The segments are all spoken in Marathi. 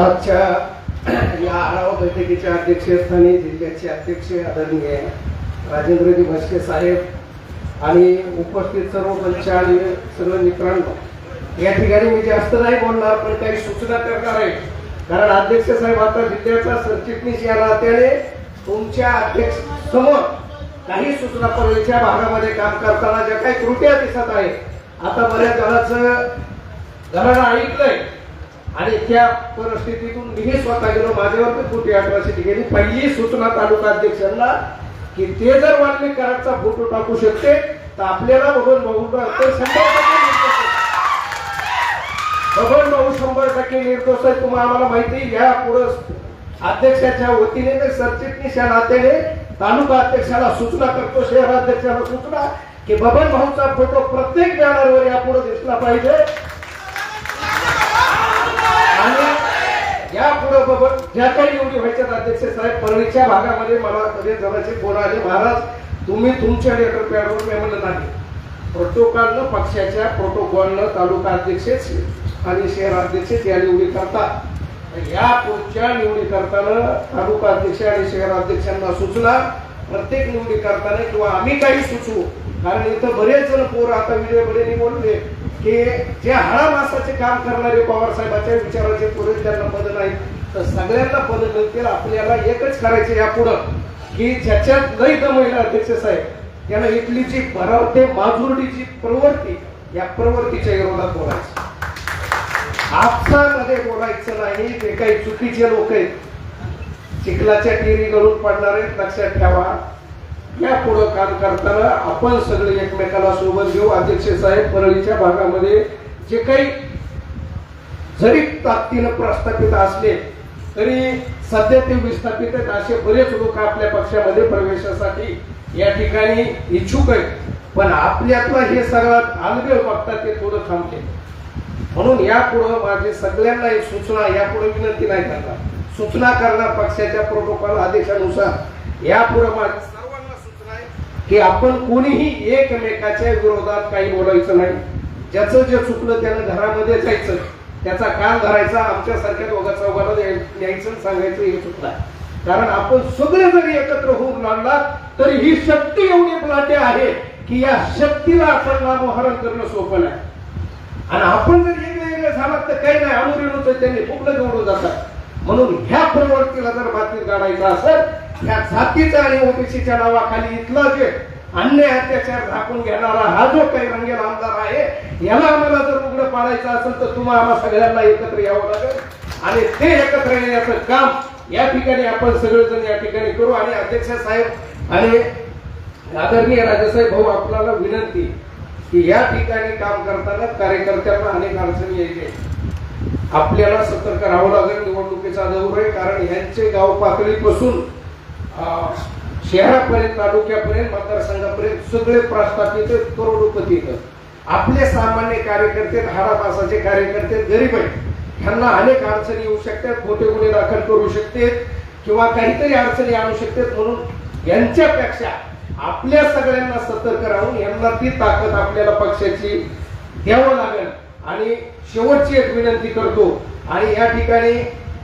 आजच्या या आढावा बैठकीच्या अध्यक्षस्थानी जिल्ह्याचे अध्यक्ष आदरणीय राजेंद्रजी म्हस्के साहेब आणि उपस्थित सर्व मंच आणि सर्व मित्रांनो या ठिकाणी मी जास्त नाही बोलणार पण काही सूचना करणार आहे. कारण अध्यक्ष साहेब आता जिल्ह्याचा सरचिटणीस या नात्याने तुमच्या अध्यक्ष समोर काही सूचना परळीच्या भागामध्ये काम करताना ज्या काही त्रुट्या दिसत आहेत आता बऱ्याच जणांचं घराला ऐकलंय. आणि त्या परिस्थितीतून मीही स्वतः गेलो. माझ्यावर पण कुठे अठराशे गेली पहिली सूचना तालुका अध्यक्षांना की ते जर वाल्मिक कराडचा फोटो टाकू शकते तर आपल्याला बघून बघून बघून भाऊ शंभर टक्के निर्दोष आहे तुम्हाला आम्हाला माहिती या पुढं अध्यक्षाच्या वतीने ते सरचिटणीस या नात्याने तालुका अध्यक्षाला सूचना करतो शहराध्यक्षाला सूचना की बबन भाऊचा फोटो प्रत्येक बॅनरवर यापुढे दिसला पाहिजे. ज्या काही निवडी व्हायच्या अध्यक्ष साहेब परळीच्या भागामध्ये मला सगळे जराचे फोन आले. महाराज तुम्ही तुमच्या लेटर पॅडवर मी म्हणलं नाही प्रोटोकॉलनं पक्षाच्या प्रोटोकॉलनं तालुका अध्यक्षच आणि शहर अध्यक्ष या निवडी करतात या पुढच्या निवडी करताना तालुका अध्यक्ष आणि शहर अध्यक्षांना सूचना. प्रत्येक निवडी करताना किंवा आम्ही काही सुचवू. कारण इथं बरेच जण पोर आता विजय बडेंनी बोलले की जे हळा मासाचे काम करणारे पवार साहेबांच्या विचाराचे पोरे त्यांना मदत नाही तर सगळ्यांना पद मिळतील. आपल्याला एकच करायचं यापुढं. की ज्याच्यात लई महिला अध्यक्ष साहेब त्याला इथली जी भरावते माजुर्डीची प्रवृत्ती या प्रवृत्तीच्या विरोधात बोलायचं. आपसामध्ये बोलायचं नाही जे काही चुकीचे लोक आहेत चिखलाच्या टिरी गळून पडणारे लक्षात ठेवा. या पुढं काम करताना आपण सगळे एकमेकाला सोबत घेऊ. अध्यक्ष साहेब परळीच्या भागामध्ये जे काही जरी ताकदीनं प्रस्थापित असले तरी सध्या ते विस्थापित आहेत. असे बरेच लोक आपल्या पक्षामध्ये प्रवेशासाठी या ठिकाणी इच्छुक आहेत. पण आपल्यातला हे सगळं आलबेल बघता ते थोडं थांबले. म्हणून यापुढं माझी सगळ्यांना एक सूचना यापुढे विनंती नाही करणार. सूचना करणार पक्षाच्या प्रोटोकॉल आदेशानुसार. यापुढे माझी सर्वांना सूचना आहे की आपण कोणीही एकमेकाच्या विरोधात काही बोलायचं नाही. ज्याचं जे चुकलं त्यानं घरामध्ये जायचं. त्याचा कान धरायचा आमच्यासारख्या दोघा चौघाला न्यायचं सांगायचं हे सुद्धा कारण आपण सगळे जरी एकत्र होऊन लागला तरी ही शक्ती एवढी प्लाटे आहे की या शक्तीला आपण नामोहरण करणं सोपं नाही. आणि आपण जर वेगवेगळे झालात तर काही नाही अनुरेणूच त्यांनी फुकलं निवडून जातात. म्हणून ह्या प्रवृत्तीला जर बातमी काढायचं असेल ह्या जातीचा आणि ओबीसीच्या नावाखाली इथला जे अन्याय अत्याचार झाकून घेणारा हा जो काही रंगेल आमदार आहे याला आम्हाला जर उघडं पाडायचं असेल तर तुम्हाला सगळ्यांना एकत्र यावं लागेल. आणि ते एकत्र येण्याचं काम या ठिकाणी आपण सगळेजण या ठिकाणी करू. आणि अध्यक्ष साहेब आणि आदरणीय राजासाहेब भाऊ आपल्याला विनंती की या ठिकाणी काम करताना कार्यकर्त्यांना अनेक अडचणी यायचे आपल्याला सतर्क राहावं लागेल. निवडणुकीचा दौर आहे. कारण यांचे गाव पातळीपासून शहरापर्यंत तालुक्यापर्यंत मतदारसंघापर्यंत सगळे प्रस्थापित आहेत, करोडोपती येतात आपले सामान्य कार्यकर्ते हाडापासाचे कार्यकर्ते गरीब आहेत. ह्यांना अनेक अडचणी येऊ शकतात खोटे गुन्हे दाखल करू शकतात किंवा काहीतरी अडचणी आणू शकतात. म्हणून यांच्यापेक्षा आपल्या सगळ्यांना सतर्क राहून यांना ती ताकद आपल्याला पक्षाची द्यावं लागेल. आणि शेवटची एक विनंती करतो. आणि या ठिकाणी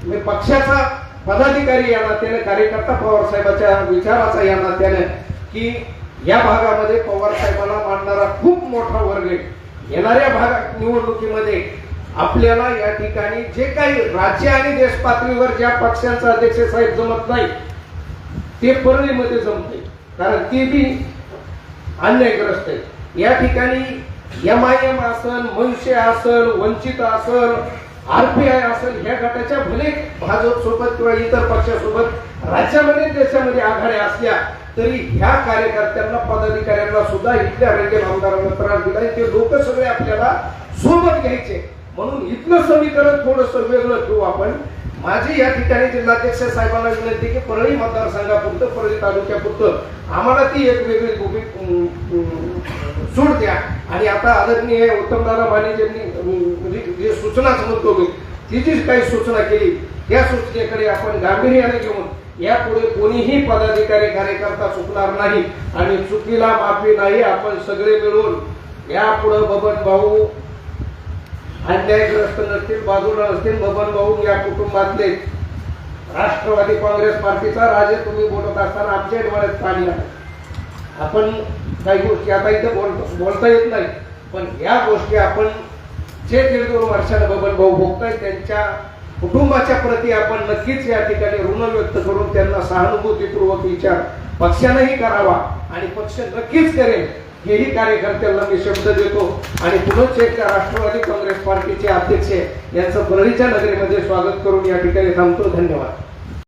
मी पक्षाचा पदाधिकारी या नात्याने कार्यकर्ता पवारसाहेबाच्या विचाराचा या नात्याने की या भागामध्ये पवार साहेबांना मानणारा खूप मोठा वर्ग आहे. येणाऱ्या भाग निवडणुकीमध्ये आपल्याला या ठिकाणी जे काही राज्य आणि देश पातळीवर ज्या पक्षांचा अध्यक्ष साहेब जमत नाही ते परळीमध्ये जमते कारण ते बी अन्यायग्रस्त आहे. या ठिकाणी एम आय एम आसन मनसे आसन वंचित आसन आरपीआय असेल ह्या गटाच्या भले भाजप सोबत किंवा इतर पक्षासोबत राज्यामध्ये देशामध्ये आघाड्या असल्या तरी ह्या कार्यकर्त्यांना पदाधिकाऱ्यांना सुद्धा इथल्या रेल्वे आमदारांना त्रास दिला ते लोक सगळे आपल्याला सोबत घ्यायचे. म्हणून इथलं समीकरण थोडस वेगळं ठेवू आपण. माझी या ठिकाणी जिल्हाध्यक्ष साहेबांना विनंती की परळी मतदारसंघापुरतं परळी तालुक्यापुरतं आम्हाला ती एक वेगळी भूमी सूट द्या. आणि आता आदरणीय उत्तमदादा माने यांनी जे सूचनाच म्हणतो मी ती जी काही सूचना केली त्या सूचनेकडे आपण गांभीर्याने घेऊन यापुढे कोणीही पदाधिकारी कार्यकर्ता चुकणार नाही आणि चुकीला माफी नाही आपण सगळे मिळून यापुढे बबन भाऊ अन्यायग्रस्त नसतील बाजूला असतील बबन भाऊ या कुटुंबातले. राष्ट्रवादी काँग्रेस पार्टीचा राजे तुम्ही बोलत असताना आमच्या डोळ्यात पाणी आहे आपण काही गोष्टी आता इथं बोल बोलता येत नाही पण या गोष्टी आपण जे दीड दोन वर्षानं बबन भाऊ भोगताय त्यांच्या कुटुंबाच्या प्रती आपण नक्कीच या ठिकाणी ऋण व्यक्त करून त्यांना सहानुभूतीपूर्वक विचार पक्षानंही करावा आणि पक्ष नक्कीच करेल. हेही कार्यकर्त्यांना मी शब्द देतो. आणि पुनश्च एकदा राष्ट्रवादी काँग्रेस पार्टीचे अध्यक्ष यांचं परळीच्या नगरीमध्ये स्वागत करून या ठिकाणी थांबतो. धन्यवाद.